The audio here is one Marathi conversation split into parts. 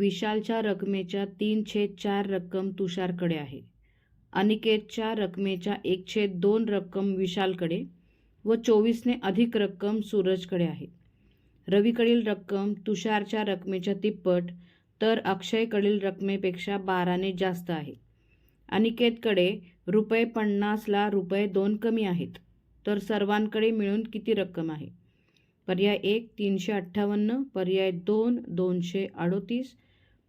विशालच्या रकमेच्या तीन छेद चार रक्कम तुषारकडे आहे. अनिकेतच्या रकमेच्या एक छेद दोन रक्कम विशालकडे व चोवीसने अधिक रक्कम सूरजकडे आहे. रवीकडील रक्कम तुषारच्या रकमेच्या तिप्पट तर अक्षयकडील रकमेपेक्षा बाराने जास्त आहे. अनिकेतकडे रुपये पन्नासला रुपये दोन कमी आहेत तर सर्वांकडे मिळून किती रक्कम आहे? पर्याय एक तीनशे अठ्ठावन्न पर्याय दोन दोनशे अडोतीस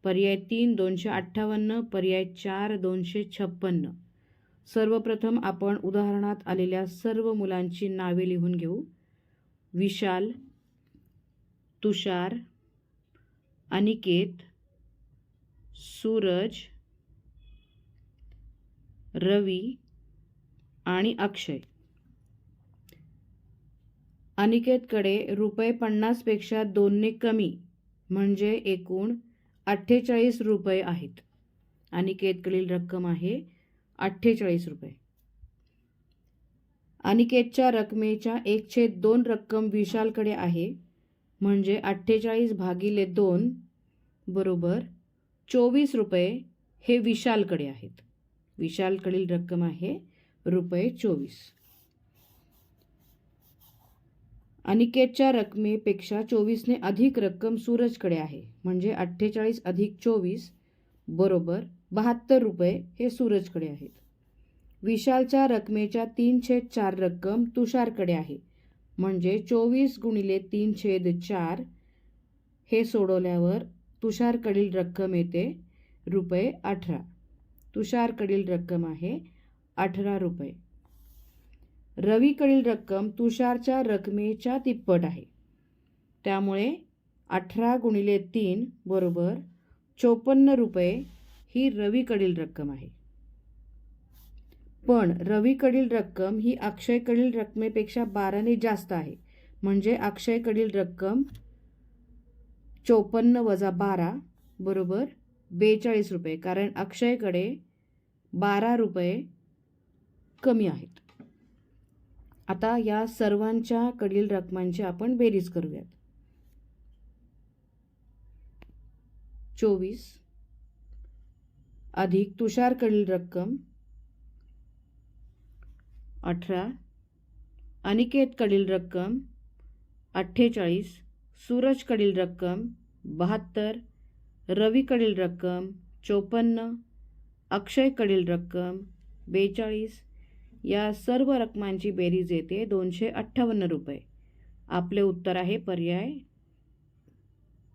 पर्याय तीन दोनशे अठ्ठावन्न पर्याय चार दोनशे छप्पन्न. सर्वप्रथम आपण उदाहरणात आलेल्या सर्व मुलांची नावे लिहून घेऊ. विशाल तुषार अनिकेत सूरज रवी आणि अक्षय. अनिकेतकडे रुपये पन्नासपेक्षा दोनने कमी म्हणजे एकूण अठ्ठेचाळीस रुपये आहेत. अनिकेतकडील रक्कम आहे अठ्ठेचाळीस रुपये. अनिकेतच्या रकमेच्या एकशे दोन रक्कम विशालकडे आहे. म्हणजे अठ्ठेचाळीस भागिले दोन बरोबर चोवीस रुपये हे विशालकडे आहेत. विशालकडील रक्कम आहे रुपये चोवीस. अनिकेतच्या रकमेपेक्षा चोवीसने अधिक रक्कम सूरजकडे आहे. म्हणजे अठ्ठेचाळीस अधिक चोवीस बरोबर बहात्तर रुपये हे सूरजकडे आहेत. विशालच्या रकमेच्या तीन छेद चार रक्कम तुषारकडे आहे. म्हणजे चोवीस गुणिले तीन छेद चार हे सोडवल्यावर तुषारकडील रक्कम येते रुपये अठरा. तुषारकडील रक्कम आहे अठरा रुपये. रवीकडील रक्कम तुषारच्या रकमेच्या तिप्पट आहे. त्यामुळे अठरा गुणिले तीन बरोबर चोपन्न रुपये ही रवीकडील रक्कम आहे. पण रवीकडील रक्कम ही अक्षयकडील रकमेपेक्षा बाराने जास्त आहे. म्हणजे अक्षयकडील रक्कम चोपन्न वजा बारा बरोबर बेचाळीस रुपये. कारण अक्षयकडे बारा रुपये कमी आहेत. आता या सर्वांच्या कडील रकमांची आपण बेरीज करूयात. चोवीस. अधिक तुषारकडील रक्कम. अठरा. अनिकेतकडील रक्कम. अठ्ठेचाळीस. सूरजकडील रक्कम. बहात्तर. रवीकडील रक्कम. चोपन्न. अक्षयकडील रक्कम. बेचाळीस. या सर्व रकमांची बेरीज येते दोनशे अठ्ठावन्न रुपये. आपले उत्तर आहे पर्याय